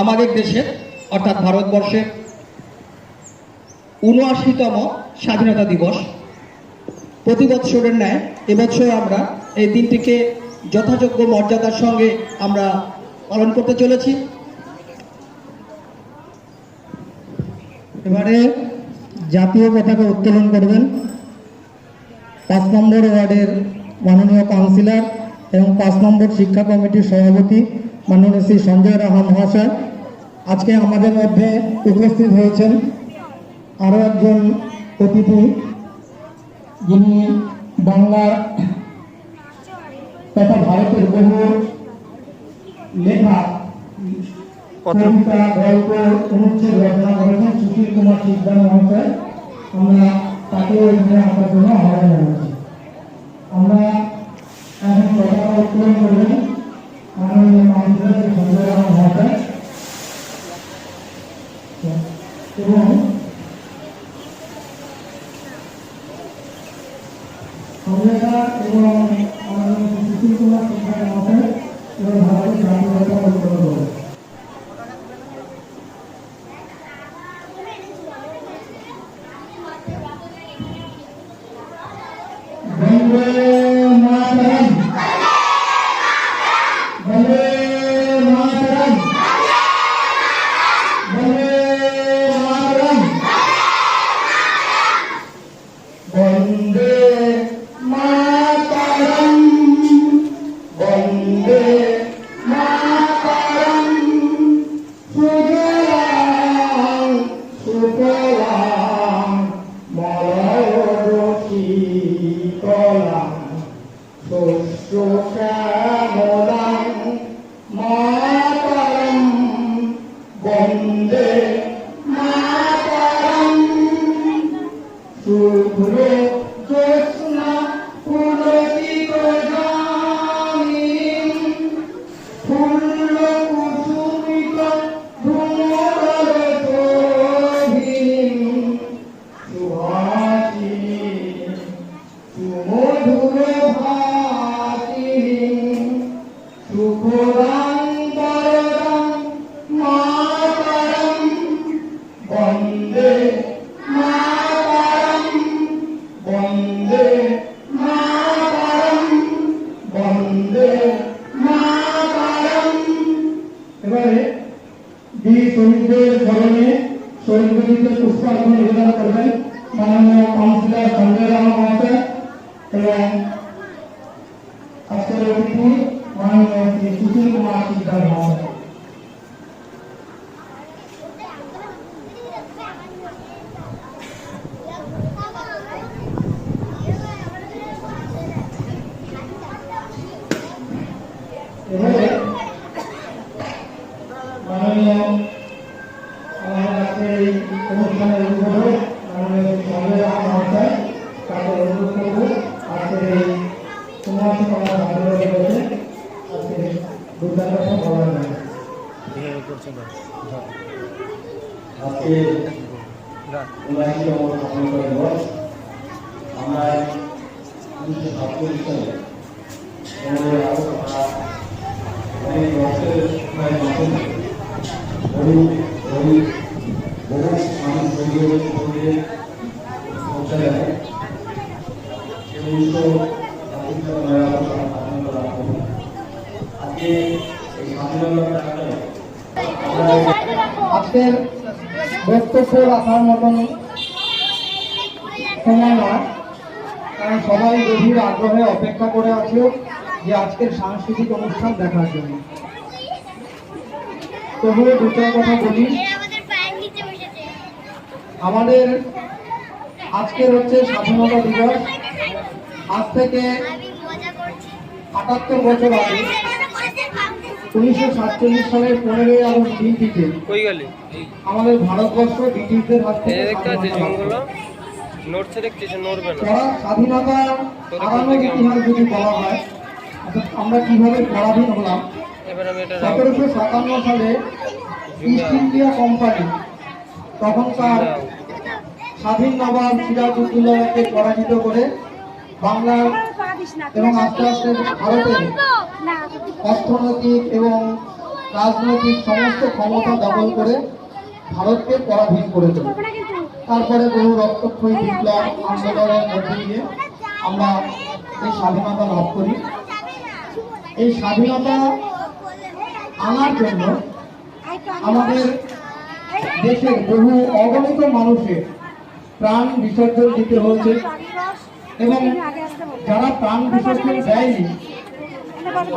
আমাদের দেশের, অর্থাৎ ভারতবর্ষের উনআশিতম স্বাধীনতা দিবস। প্রতি বৎসরের ন্যায় এবছর আমরা এই দিনটিকে যথাযোগ্য মর্যাদার সঙ্গে আমরা পালন করতে চলেছি। এবারে জাতীয় পতাকা উত্তোলন করবেন। পাঁচ নম্বর ওয়ার্ডের মাননীয় কাউন্সিলর এবং পাঁচ নম্বর শিক্ষা কমিটির সভাপতি মাননীয় শ্রী সঞ্জয় রাহা মহাশয়। আজকে আমাদের মধ্যে উপস্থিত হয়েছেন আরও একজন অতিথি যিনি বাংলার তথা ভারতের বহু লেখা কবিতা গল্প অনুচ্ছেদ রচনা করেছেন সুশীল কুমার সিদ্ধান্ত মহাশয়। আমরা তাকেও এখানে আসার জন্য আহ্বান জানাচ্ছি। আমরা এখন পতাকা উত্তোলন করবেন মাননীয় শ্রী মহাশয় এবং আমরা এবং এবং আজকের অতিথি মাননীয় শ্রী সুশীল কুমার সিদ্ধার মহাশয় এভাবে মাননীয় আমাদের আজকের এই অনুষ্ঠানের উদ্বোধক মাননীয় শ্রী সঞ্জয় রাম মহাশয় তাকে অনুরোধ করব আজকের এই সমাজ করা ভালো লেগেছে আজকে দুর্দান্ত ভালো লাগে আজকে উনআশিতম স্বাধীনতা দিবস আমরা উনিশশো সাতচল্লিশ সালে পনেরোই আগস্ট আমরা অনেক বছরের প্রায় বছর বহু বহু বহু মানুষ শহীদ শহীদের পৌঁছায় যায় উনিশশো সাতচল্লিশ সালে নয় আগস্ট আমরা স্বাধীনতা লাভ করি আজকে এই স্বাধীনতা প্রাঙ্গণে আমরা আজকের বক্তব্য রাখার মতন সময় নয় কারণ সবাই গভীর আগ্রহে অপেক্ষা করে আছে যে আজকের সাংস্কৃতিক অনুষ্ঠান দেখার জন্য। তবুও দুটো কথা বলি। আমাদের পায়ের নিচে বসেছে। আমাদের আজকের হচ্ছে স্বাধীনতা দিবস। আজ থেকে আটাত্তর বছর আগে উনিশশো সাতচল্লিশ সালের পনেরোই আগস্ট দিনটিতে কই আমাদের ভারতবর্ষ ব্রিটিশদের হাত থেকে স্বাধীনতা স্বাধীনতা ইতিহাস যদি বলা হয় আমরা কীভাবে পরাধীন হলাম? সতেরোশো সাতান্ন সালে ইস্ট ইন্ডিয়া কোম্পানি তখনকার স্বাধীন নবাব সিরাজউদ্দৌলাকে পরাজিত করে বাংলা এবং আস্তে আস্তে ভারতের অর্থনৈতিক এবং রাজনৈতিক সমস্ত ক্ষমতা দখল করে ভারতকে পরাধীন করে তোলে। তারপরে বহু রক্তক্ষয়ী বিপ্লব আন্দোলনের মধ্যে দিয়ে আমরা এই স্বাধীনতা লাভ করি। এই স্বাধীনতা আনার জন্য আমাদের দেশের বহু অগণিত মানুষের প্রাণ বিসর্জন দিতে হয়েছে এবং যারা প্রাণ বিসর্জন দেয়নি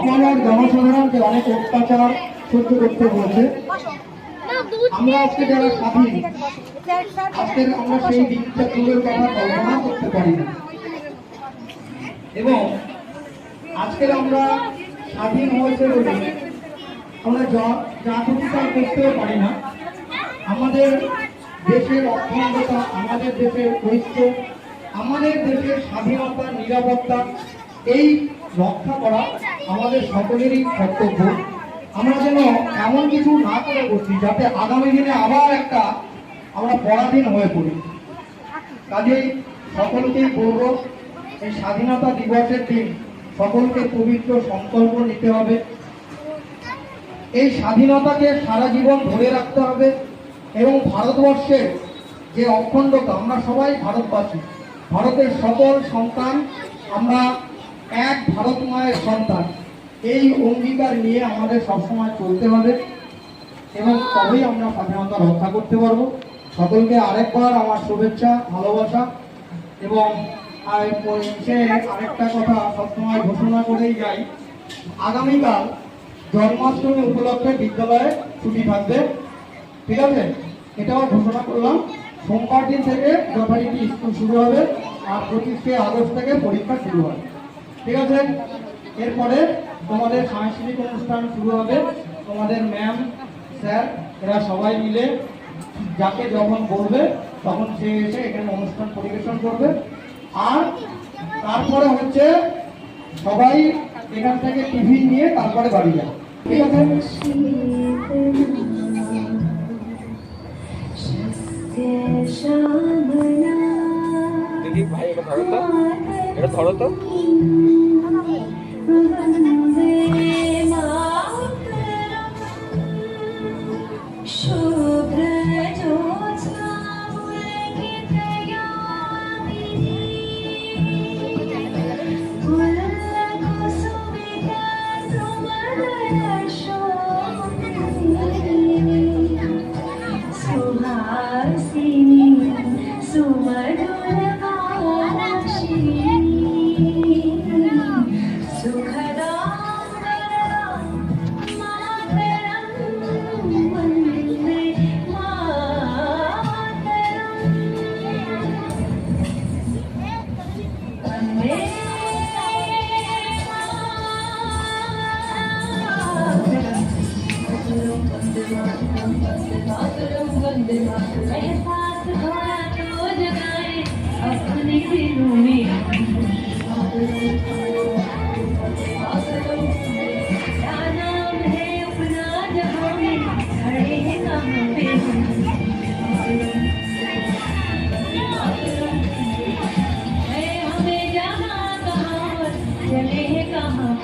আমাদের জনসাধারণকে অনেক অত্যাচার সহ্য করতে হয়েছে। আমরা আজকে যারা স্বাধীন, আজকের আমরা সেই দিকটাগুলোর কথা কল্পনা করতে পারি না এবং আজকের আমরা স্বাধীন হয়েছে বলে আমরা যা- যা খুশি তা করতেও পারি না। আমাদের দেশের অখণ্ডতা, আমাদের দেশের ঐক্য, আমাদের দেশের স্বাধীনতা, নিরাপত্তা, এই রক্ষা করা আমাদের সকলেরই কর্তব্য। আমরা যেন এমন কিছু না করে বসি যাতে আগামী দিনে আবার একটা আমরা পরাধীন হয়ে পড়ি। কাজেই সকলকেই বলব, এই স্বাধীনতা দিবসের দিন সকলকে পবিত্র সংকল্প নিতে হবে। এই স্বাধীনতাকে সারা জীবন ধরে রাখতে হবে এবং ভারতবর্ষের যে অখণ্ডতা, আমরা সবাই ভারতবাসী, ভারতের সকল সন্তান, আমরা এক ভারত মায়ের সন্তান। এই অঙ্গীকার নিয়ে আমাদের সবসময় চলতে হবে এবং তবেই আমরা স্বাধীনতা রক্ষা করতে পারব। সকলকে আরেকবার আমার শুভেচ্ছা, ভালোবাসা এবং আর সে আরেকটা কথা সবসময় ঘোষণা করেই যাই। আগামীকাল জন্মাষ্টমী উপলক্ষে বিদ্যালয়ে ছুটি থাকবে। ঠিক আছে? এটাও ঘোষণা করলাম। সোমবার দিন থেকে যথারীতি স্কুল শুরু হবে আর পঁচিশে আগস্ট থেকে পরীক্ষা শুরু হবে ঠিক আছে? এরপরে তোমাদের সাংস্কৃতিক অনুষ্ঠান শুরু হবে। তোমাদের ম্যাম স্যার এরা সবাই মিলে যাকে যখন বলবে, তখন সে এসে এখানে অনুষ্ঠান পরিবেশন করবে। আর তারপরে হচ্ছে সবাই এখান থেকে টিফিন নিয়ে তারপরে বাড়ি যাবে ঠিক আছে? ভাই এটা ধরো তো। এটা ধরো তো।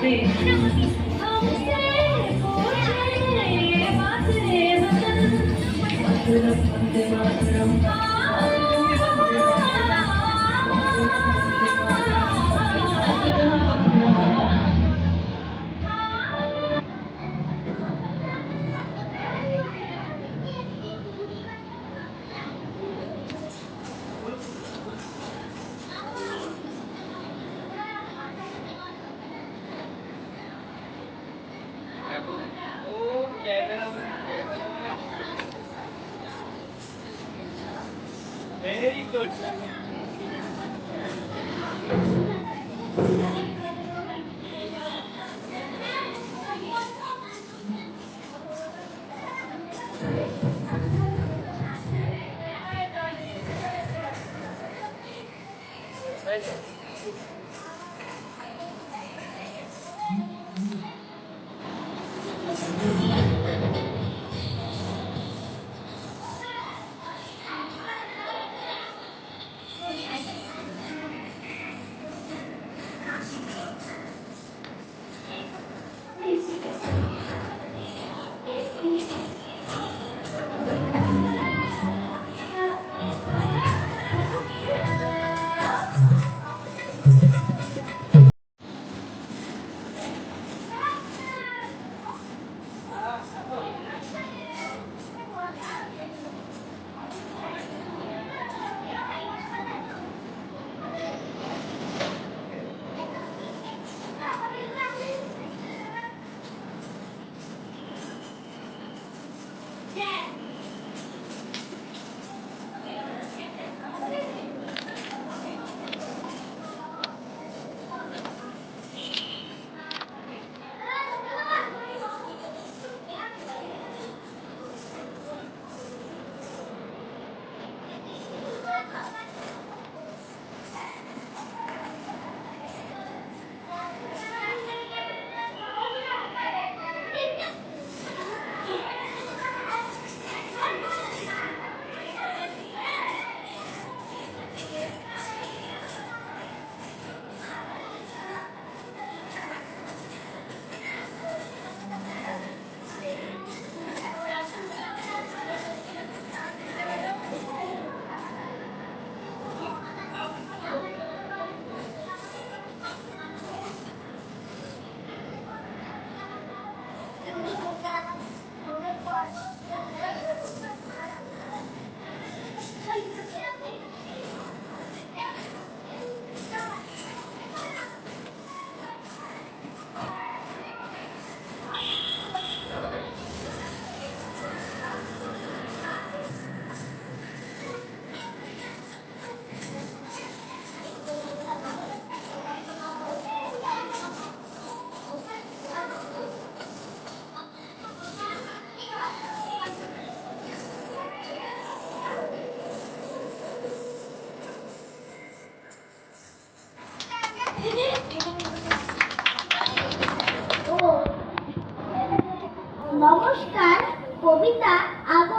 कहाँ पे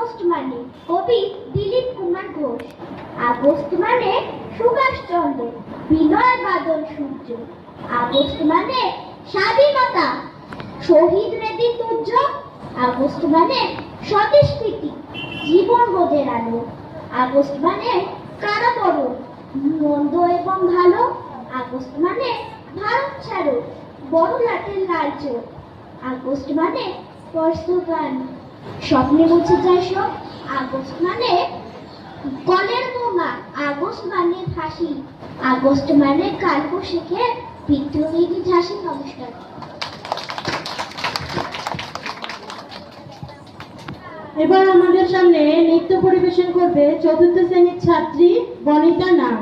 আগস্ট মানে কবি দিলীপ কুমার ঘোষ। আগস্ট মানে সুভাষ চন্দ্র, বিনয় বাদল সূর্য। আগস্ট মানে স্বাধীনতা, শহীদ রেদি তুর্য আগস্ট মানে স্বদেশ জীবন বোধের আলো আগস্ট মানে কারাবরণ, মন্দ এবং ভালো। আগস্ট মানে ভারত ছাড়ো, বড় লাটের লাল চোখ। আগস্ট মানে স্পর্শগান স্বপ্নে মুছে যায় সব আগস্ট মানে কলের বোমা। আগস্ট মানে ফাঁসি। আগস্ট মানে কালকো শেখে বিদ্রোহী ঝাঁসি নমস্কার এবার আমাদের সামনে নৃত্য পরিবেশন করবে চতুর্থ শ্রেণির ছাত্রী বনিতা নাগ।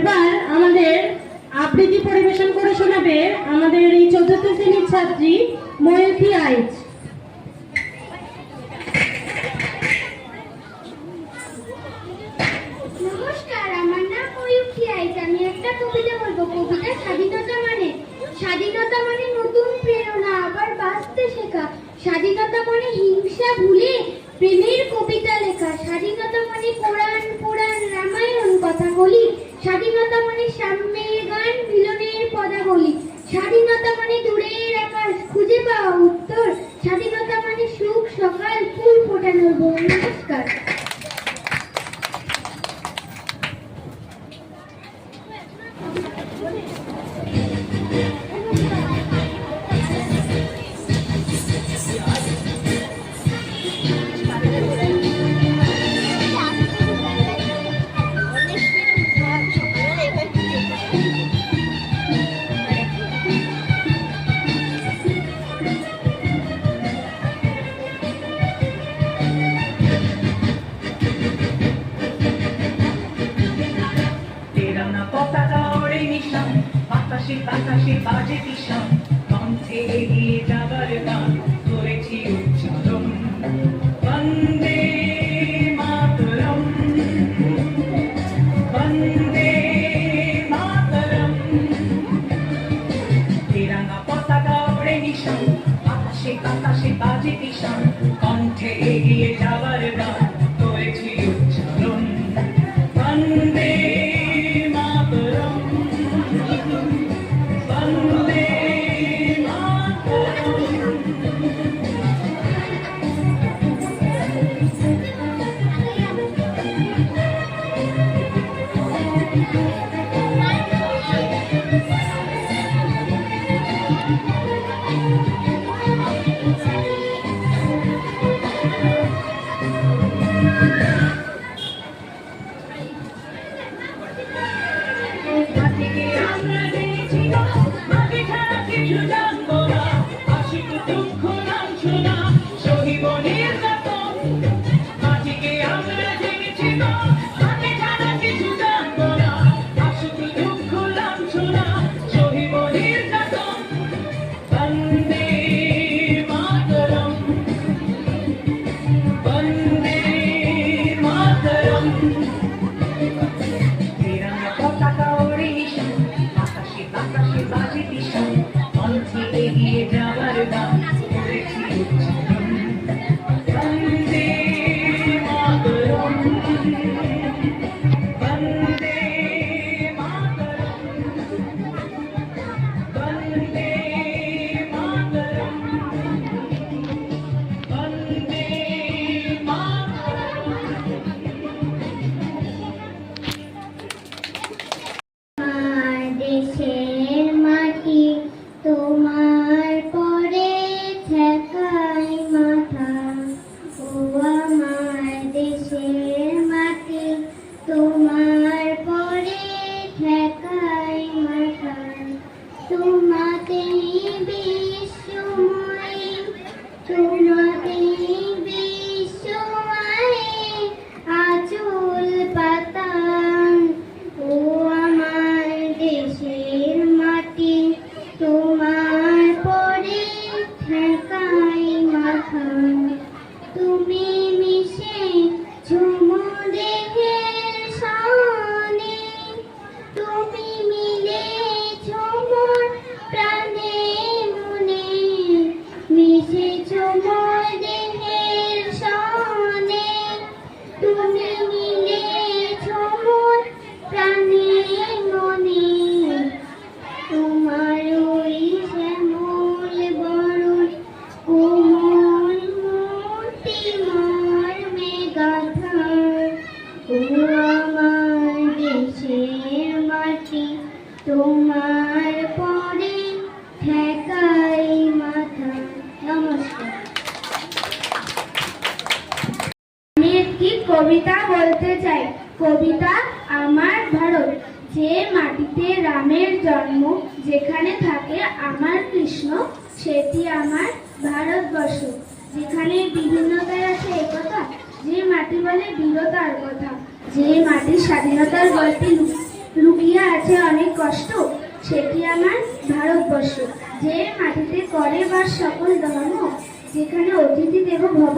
এবার আমাদের আবৃত্তি পরিবেশন করে শোনাবে আমাদের এই চতুর্থ শ্রেণির ছাত্রী ময়ূরী আইচ। উত্তর স্বাধীনতা মানে সুখ সকাল ফুল ফোটানোর নমস্কার। স্বাধীনতার কথা। যে মাটির স্বাধীনতার গল্পে লুকিয়ে আছে অনেক কষ্ট সেটি আমার ভারতবর্ষ? যে মাটিতে করে বা সকল ধর্ম যেখানে অতিথি দেব ভব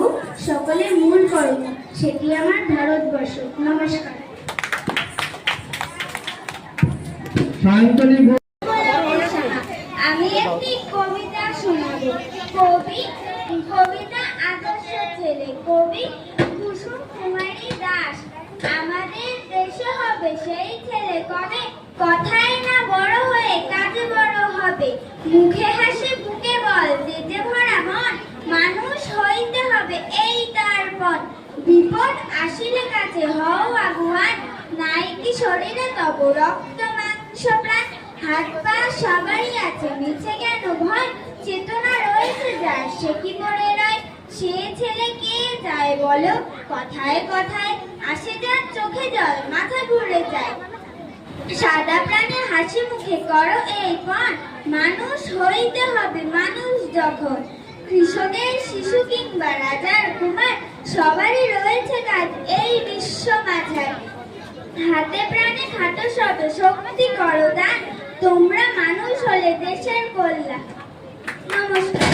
সকলের মূল কর্ম সেটি আমার ভারতবর্ষ? নমস্কার। আমি একটি কবিতা শোনাব। কবি কবিতা আদর্শ ছেলে। কবি আমাদের দেশে হবে সেই ছেলে কবে? কথায় না বড় হয়ে কাজে বড় হবে। মুখে হাসি, বুকে বল দিতে ভরা মন, মানুষ হইতে হবে এই তার পথ। বিপদ আসিলে কাছে হও আগুয়ান, নাই কি শরীরে তব রক্ত মাংস প্রাণ। হাত পা সবারই আছে, মিছে কেন ভয়? চেতনা রয়েছে যার, সে কি মরে রয়? সে ছেলে কে যায় বলো? কথায় কথায় আসে যার চোখে জল, মাথা ঘুরে যায়। সাদা প্রাণে হাসি মুখে করো এই পণ মানুষ হইতে হবে মানুষ যখন। কৃষকের শিশু কিংবা রাজার কুমার, সবারই রয়েছে কাজ এই বিশ্ব মাঝায় হাতে প্রাণে খাটো শত শক্তি করো দান, তোমরা মানুষ হলে দেশের কল্যাণ। নমস্কার।